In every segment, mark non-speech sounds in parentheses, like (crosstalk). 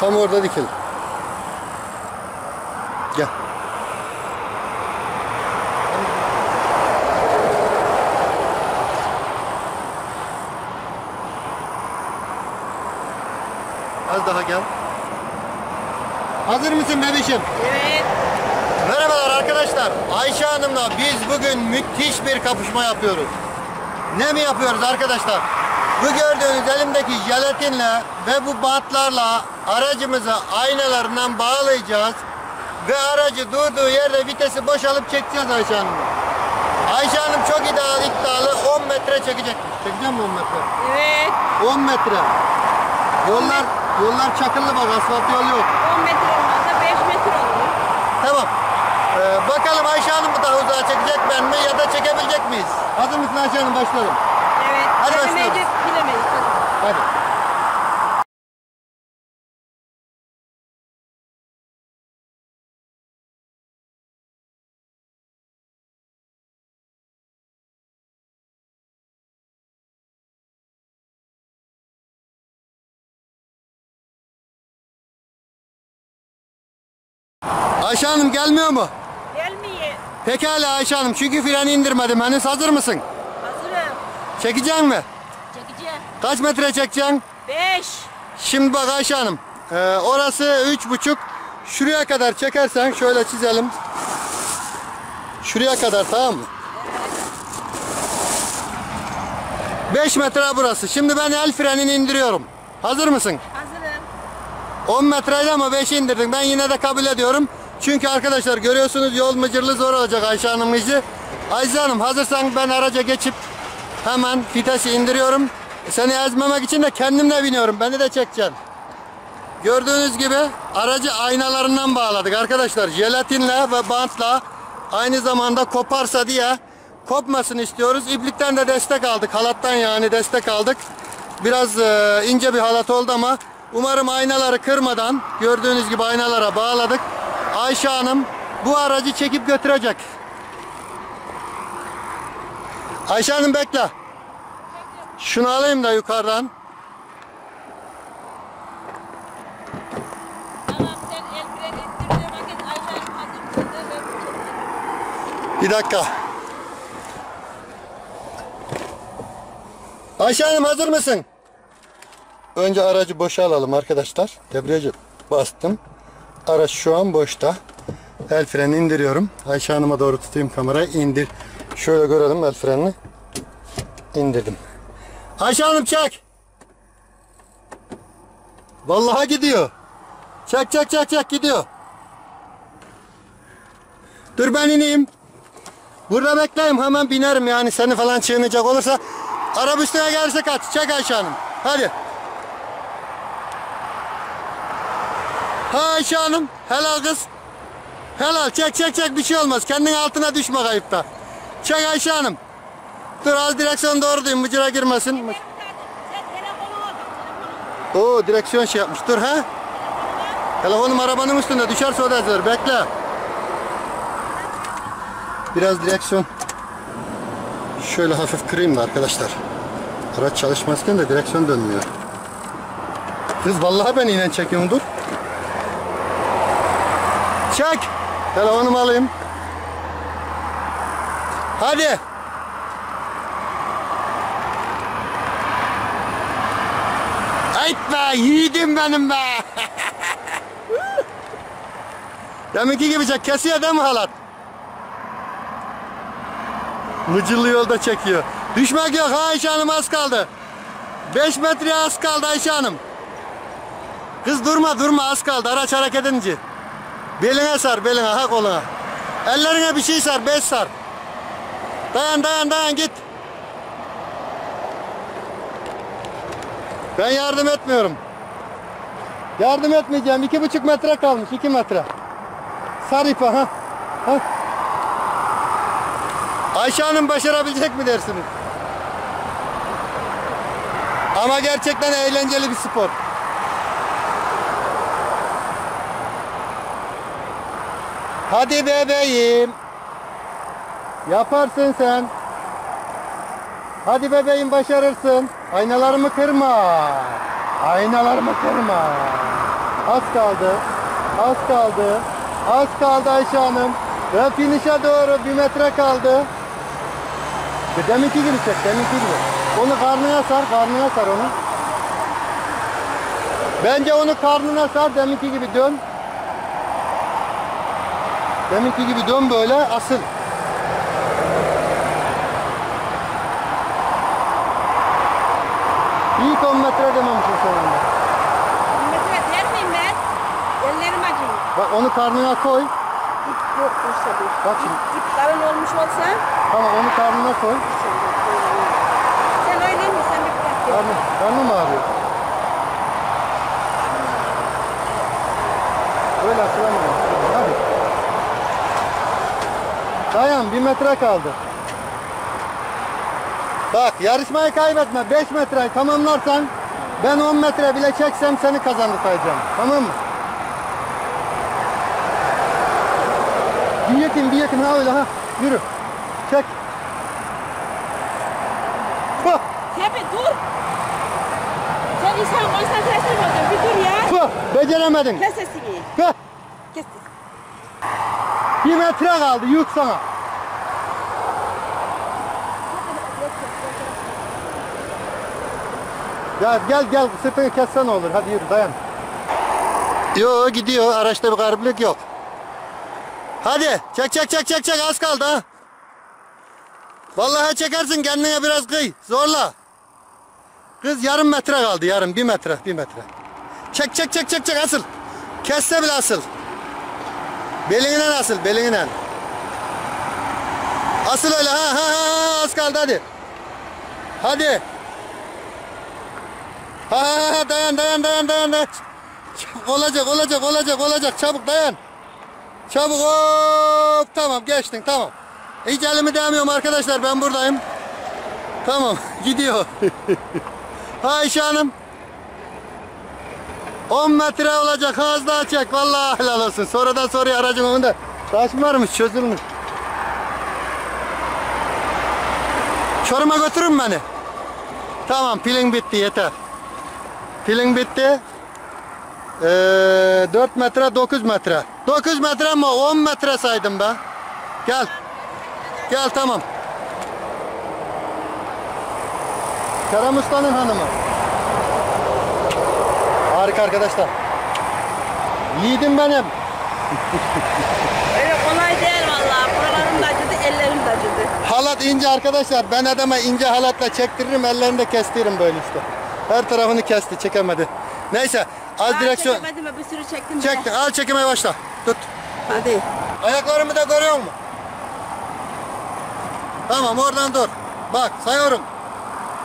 Tam orada dikelim. Gel. Az daha gel. Hazır mısın bebişim? Evet. Merhabalar arkadaşlar. Ayşe Hanım'la biz bugün müthiş bir kapışma yapıyoruz. Ne mi yapıyoruz arkadaşlar? Bu gördüğünüz elimdeki jelatinle ve bu bantlarla aracımızı aynalarından bağlayacağız. Ve aracı durduğu yerde vitesi boşalıp çekeceğiz Ayşe Hanım'la. Ayşe Hanım çok iddialı, iddialı 10 metre çekecekmiş. Çekeceğim mi 10 metre? Evet. 10 metre. Yollar, yollar çakıllı bak asfalt yol yok. 10 metre olmazsa 5 metre olur. Tamam. Ee, bakalım Ayşe Hanım mı daha uzağa çekecek ben mi ya da çekebilecek miyiz? Hazır mısın Ayşe Hanım? Başlayalım. Evet. Hadi başlayalım. bilemeyiz. Hadi. Ayşe Hanım gelmiyor mu? Gelmeyin. Pekala Ayşe Hanım çünkü freni indirmedim. Henüz hazır mısın? Hazırım. Çekeceksin mi? Çekeceğim. Kaç metre çekeceksin? 5. Şimdi bak Ayşe Hanım. e, orası üç buçuk. Şuraya kadar çekersen şöyle çizelim. Şuraya kadar tamam mı? 5 metre burası. Şimdi ben el frenini indiriyorum. Hazır mısın? Hazırım. 10 metreydi ama 5 indirdim. Ben yine de kabul ediyorum. Çünkü arkadaşlar görüyorsunuz yol mıcırlı zor olacak Ayşe Hanım işi. Ayşe Hanım hazırsan ben araca geçip hemen vitesi indiriyorum. Seni ezmemek için de kendimle biniyorum. Beni de çekeceksin. Gördüğünüz gibi aracı aynalarından bağladık arkadaşlar. Jelatinle ve bantla aynı zamanda koparsa diye kopmasın istiyoruz. İplikten de destek aldık. Halattan yani destek aldık. Biraz e, ince bir halat oldu ama umarım aynaları kırmadan gördüğünüz gibi aynalara bağladık. Ayşe Hanım bu aracı çekip götürecek. Ayşe Hanım bekle. Şunu alayım da yukarıdan. Bir dakika. Ayşe Hanım hazır mısın? Önce aracı boşa alalım arkadaşlar. Debriyajı bastım. Araç şu an boşta. El freni indiriyorum. Ayşe Hanım'a doğru tutayım kamerayı. İndir. Şöyle görelim el frenini. İndirdim. Ayşe Hanım çek. Vallahi gidiyor. Çek çek çek çek gidiyor. Dur ben ineyim. Burada bekleyeyim hemen binerim yani seni falan çiğneyecek olursa. Araba üstüne gelirse kaç. Çek Ayşe Hanım. Hadi. Ha Ayşe Hanım. Helal kız. Helal çek çek çek bir şey olmaz. Kendin altına düşme kayıpta. Çek Ayşe Hanım. Dur az direksiyon doğru diyeyim mıcıra girmesin. Oo direksiyon şey yapmış. Dur ha. Telefonum arabanın üstünde düşerse o da ezer. Bekle. Biraz direksiyon şöyle hafif kırayım da arkadaşlar. Araç çalışmazken de direksiyon dönmüyor. Kız vallahi ben inen çekiyorum dur. Çek. Telefonumu alayım. Hadi. Ayt be yiğidim benim be. (laughs) Deminki gibi çek. Kesiyor değil mi halat? Mıcırlı yolda çekiyor. Düşmek yok ha Ayşe Hanım az kaldı. 5 metreye az kaldı Ayşe Hanım. Kız durma durma az kaldı araç hareket edince. Beline sar beline ha koluna. Ellerine bir şey sar bez sar. Dayan dayan dayan git. Ben yardım etmiyorum. Yardım etmeyeceğim. iki buçuk metre kalmış. iki metre. Sar ipi ha. ha. Ayşe Hanım başarabilecek mi dersiniz? Ama gerçekten eğlenceli bir spor. Hadi bebeğim. Yaparsın sen. Hadi bebeğim başarırsın. Aynalarımı kırma. Aynalarımı kırma. Az kaldı. Az kaldı. Az kaldı Ayşe Hanım. Ve finişe doğru bir metre kaldı. Deminki gibi çek, deminki gibi. Onu karnına sar, karnına sar onu. Bence onu karnına sar, deminki gibi dön. Deminki gibi dön böyle, asıl. İlk 10 metre dememişsin sonunda. Metre der miyim ben? Ellerim acıyor. Bak onu karnına koy. İp yok dursa dur. Bak şimdi. İp kalın olmuş olsa. Tamam onu karnına koy. Sen oynayın mı? Sen bir bırak. ya. Karnı, karnı mı ağrıyor? Böyle asılamıyorum. Hadi. Dayan bir metre kaldı. Bak yarışmayı kaybetme. 5 metreyi tamamlarsan ben 10 metre bile çeksem seni kazandıracağım. Tamam mı? Bir yakın bir yakın ha öyle ha. Yürü. Çek. Puh. Tepe dur. Sen insan oldun. Bir dur ya. Puh. Beceremedin. Kes sesini. Kes. Bir metre kaldı yük sana. Ya gel gel sırtını kessen olur. Hadi yürü dayan. Yo gidiyor. Araçta bir gariplik yok. Hadi çek çek çek çek çek az kaldı ha. Vallahi çekersin kendine biraz kıy. Zorla. Kız yarım metre kaldı yarım bir metre bir metre. Çek çek çek çek çek asıl. Kesse bile asıl. Belingine asıl belingine. Asıl öyle ha ha ha az kaldı hadi. Hadi. Ha ha ha dayan dayan dayan dayan dayan. Olacak olacak olacak olacak çabuk dayan. Çabuk hop tamam geçtin tamam. Hiç elimi değmiyorum arkadaşlar ben buradayım. Tamam (laughs) gidiyor. (laughs) Ayşe Hanım. 10 metre olacak az daha çek vallahi helal olsun. Sonradan soruyor aracın önünde. Taş mı varmış çözülmüş. Çorum'a götürün beni. Tamam pilin bitti yeter. Pilin bitti. Ee, 4 metre 9 metre. 9 metre mi 10 metre saydım ben. Gel. Gel tamam. Kerem Usta'nın hanımı. Harika arkadaşlar. Yiğidim benim. Öyle kolay değil vallahi. Buralarım da acıdı, ellerim de acıdı. Halat ince arkadaşlar. Ben adama ince halatla çektiririm. Ellerini de kestiririm böyle işte. Her tarafını kesti. Çekemedi. Neyse. Az Daha direksiyon. çekemedim bir sürü çektim. bile. Çekti. Al çekmeye başla. Tut. Hadi. Ayaklarımı da görüyor musun? Tamam oradan dur. Bak sayıyorum.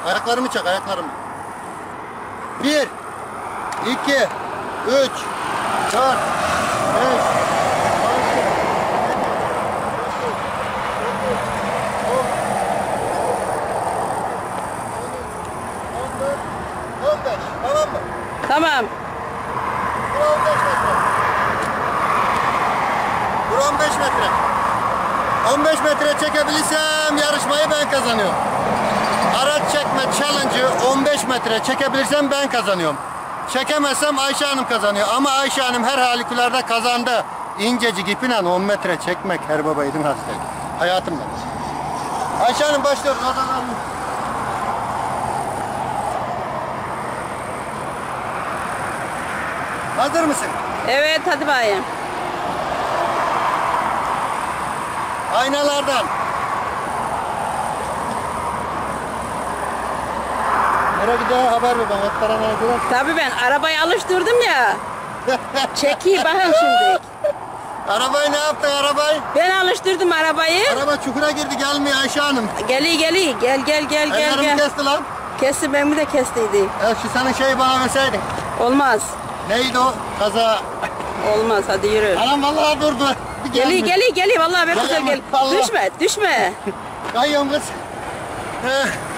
Ayaklarımı çek ayaklarımı. Bir, iki, üç, dört, beş, altı, yedi, sekiz, dokuz, on, on dört, on beş. Tamam mı? Tamam. Bura 15 metre. Bura 15 metre. 15 metre çekebilirsem yarışmayı ben kazanıyorum. Araç çekme challenge'ı 15 metre çekebilirsem ben kazanıyorum. Çekemezsem Ayşe Hanım kazanıyor. Ama Ayşe Hanım her halükarda kazandı. İncecik ipinen 10 metre çekmek her baba yiğidin hastayı. Hayatımda. Ayşe Hanım başlıyoruz. Oradan alın. Hazır mısın? Evet hadi bayım. Aynalardan. Nereye gidiyor haber ver. Et tarafa gidiyor. Tabii ben arabayı alıştırdım ya. Çeki bakın şimdi. (laughs) Arabayı ne yaptın arabayı? Ben alıştırdım arabayı. Araba çukura girdi gelmiyor Ayşe Hanım. Geli geli gel gel gel gel Ellerimi gel. kesti lan. Kesti ben de kestiydi. E, şu senin şeyi bana verseydin. Olmaz. Neydi o? Kaza. Olmaz hadi yürü. Anam vallahi durdu. Bir Geli geli geli vallahi ben güzel gel. Düşme düşme. (laughs) Kayıyorum kız. (laughs)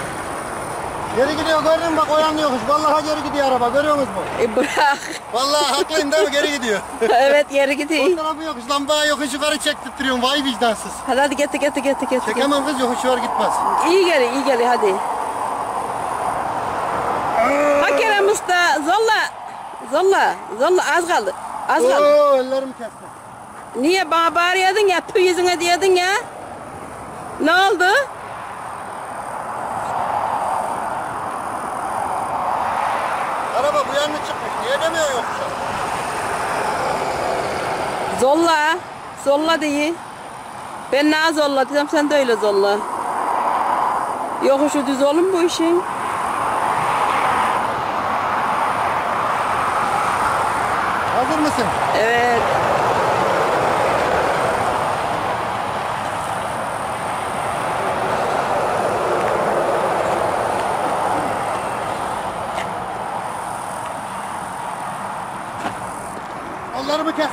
Geri gidiyor gördün mü bak oyanlıyor kuş. Vallahi geri gidiyor araba görüyor musunuz bu? E bırak. Vallahi haklıyım değil mi? Geri gidiyor. (laughs) evet yeri O gideyim. tarafı yokuş lan bana yokuş yukarı çektirtiyorsun vay vicdansız. Hadi hadi getir getir getir getir. Çekemem kız yokuş yukarı gitmez. İyi geli iyi geli hadi. Ha Kerem Usta zorla. zolla. Zolla az kaldı. Az kaldı. Oo ellerim kesti. Niye bana bağırıyordun ya? Tüy yüzüne diyordun ya. Ne oldu? Araba bu yanına demiyor yoksa? Zolla. Zolla değil. Ben ne zolla dedim sen de öyle zolla. Yokuşu düz olur mu bu işin? Hazır mısın? Evet. Kollarımı kesti.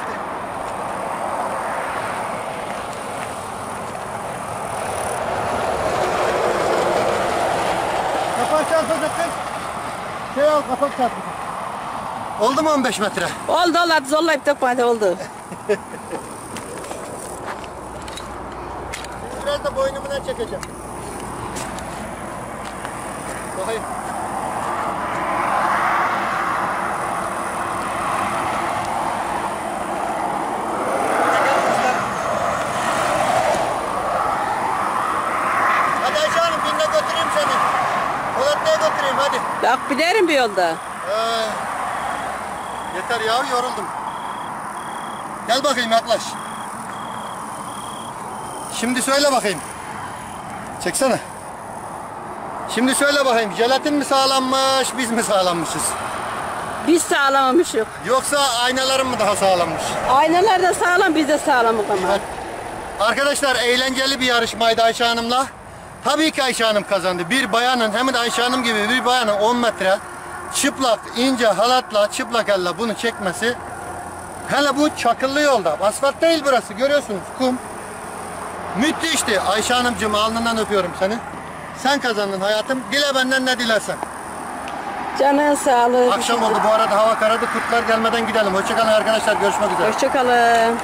Kapak çarpacak kız. Şey al kapak çarpacak. Oldu mu 15 metre? Oldu oldu hadi zollayıp dökme hadi oldu. Biraz da boynumdan çekeceğim. Bakayım. Hadi Ayşe Hanım binle götüreyim seni. Polatlı'ya götüreyim hadi. Bak giderim bir yolda. Ee, yeter ya yoruldum. Gel bakayım yaklaş. Şimdi söyle bakayım. Çeksene. Şimdi söyle bakayım jelatin mi sağlanmış biz mi sağlanmışız? Biz sağlamamışız. Yoksa aynaların mı daha sağlanmış? Aynalar da sağlam biz de sağlamık ama. Arkadaşlar eğlenceli bir yarışmaydı Ayşe Hanım'la. Tabii ki Ayşe Hanım kazandı. Bir bayanın hem de Ayşe Hanım gibi bir bayanın 10 metre çıplak ince halatla çıplak elle bunu çekmesi hele bu çakıllı yolda asfalt değil burası görüyorsunuz kum. Müthişti. Ayşe Hanımcığım alnından öpüyorum seni. Sen kazandın hayatım. Dile benden ne dilersen. Canın sağlığı. Akşam oldu bu arada hava karadı. Kurtlar gelmeden gidelim. Hoşçakalın arkadaşlar. Görüşmek üzere. Hoşçakalın.